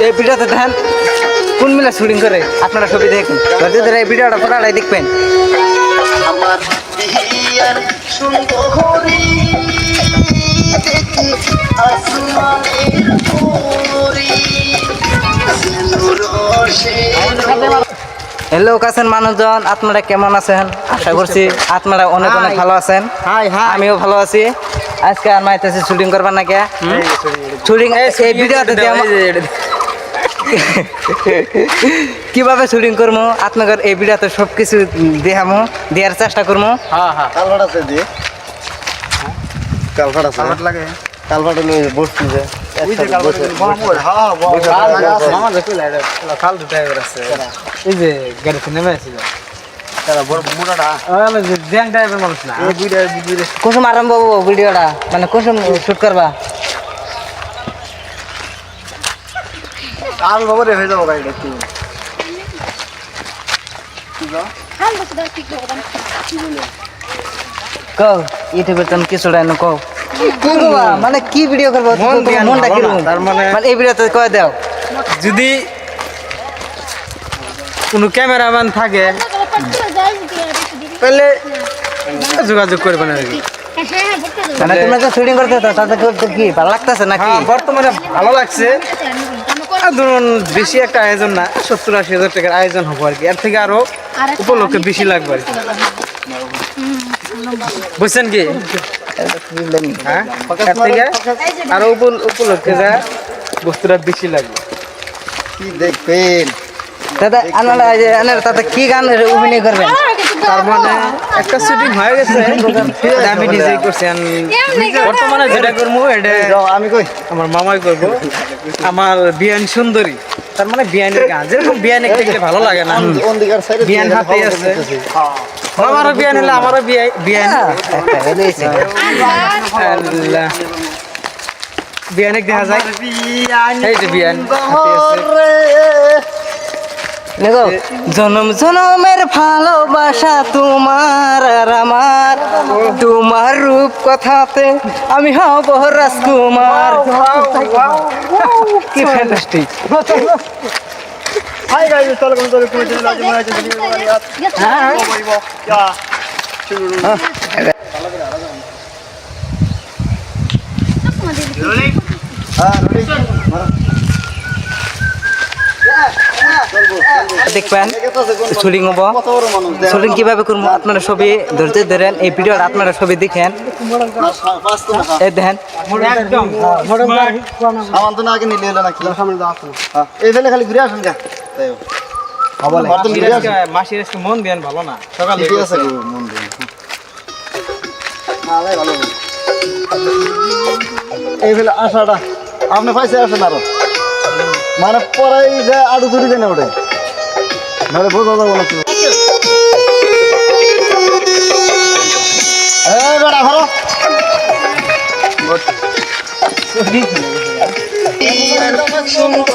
এই ভিডিওতে দেখেন কোন মিলে শুটিং করে? আপনারা ছবি দেখুন। এই ভিডিওটা পুরাটাই দেখবেন। আমার বিহিয়ার সুন্দরী দেখি আসমানের পরি। হ্যালো কাছেন মানুষজন আপনারা কেমন আছেন? আশা করছি আপনারা অনেক অনেক ভালো আছেন। হাই হাই আমিও ভালো আছি। আজকে আর মাইতেছি শুটিং করবার না কে শুটিং এই ভিডিওতে দিয়ে আমার- কীভাবে শুটিং করব আপনাদের এই ভিডিওতে সব কিছু দেখামো দেওয়ার চেষ্টা করব হ্যাঁ হ্যাঁ। কালভাট আছে দিয়ে কালভাট আছে। কালভাট লাগে। কালভাট হলো বসছি যে ওই যে কালভাট হ্যাঁ কুসুম আরম্ভ ভিডিওটা মানে কুসুম শুট করবা। আর বাবা রে হয়ে যাব গাড়িটা একটু কও ইউটিউবের তুমি কিছু রাইনো কও। মানে কি ভিডিও করব? মন মনটা না, তার মানে- মানে এই ভিডিওতে কয়ে দাও। যদি কোনো ক্যামেরাম্যান থাকে তাহলে যোগাযোগ করবেন আর কি মানে তোমরা যে শুটিং করতে তো তাতে কি ভালো লাগতেছে নাকি? হ্যাঁ বর্তমানে ভালো লাগছে। ধরুন বেশি একটা আয়োজন না সত্তর আশি হাজার টাকার আয়োজন হব আর কি। এর থেকে আরও উপলক্ষে বেশি লাগবে আর কি। বুঝছেন কি? হ্যাঁ? এর থেকে আরও উপ- উপলক্ষে যা বস্তুটা বেশি লাগবে। কি দেখবেন? দাদা যে আপনারা তাতে কি গান অভিনয় করবেন? তার মানে একটা শুটিং হয়ে গেছে। আমি নিজেই করছি বর্তমানে যেটা করব এটা আমি কই? আমার মামাই করব। আমার বিয়ান সুন্দরী। তার মানে বিয়ানের গান যেরকম বিয়ানে দেখতে ভালো লাগে না। বিয়ান হাতে আছে। আমারও বিয়ান হলে আমারও বিয়াই বিয়ান। একটা আল্লাহ। বিয়ানে দেখা যায়। এই যে বিয়ান হাতে আছে। দেখো জনম জনমের ভালোবাসা তোমার আর আমার। তোমার রূপ কথাতে আমি হব রাজকুমার। কি ফ্যান্টাস্টিক হাই গাইস মনে ভিডিও আর হ্যাঁ হ্যাঁ। দেখবেন শুটিং হব। শুটিং কীভাবে করব? আপনারা ছবি ধরতে ধরেন এই ভিডিওর আপনারা ছবি দেখেন। এই দেখেন। খালি ঘুরে আসুন মাসির মন দেন ভালো না। সকালে মন এই ফেলে আশাটা আপনি পাইছে আসেন আরও। মানে পরাই যে আড়ু ধরি দেন ওটা নাহলে বোঝা যাব না তো বেড়া ধরো। সুন্দর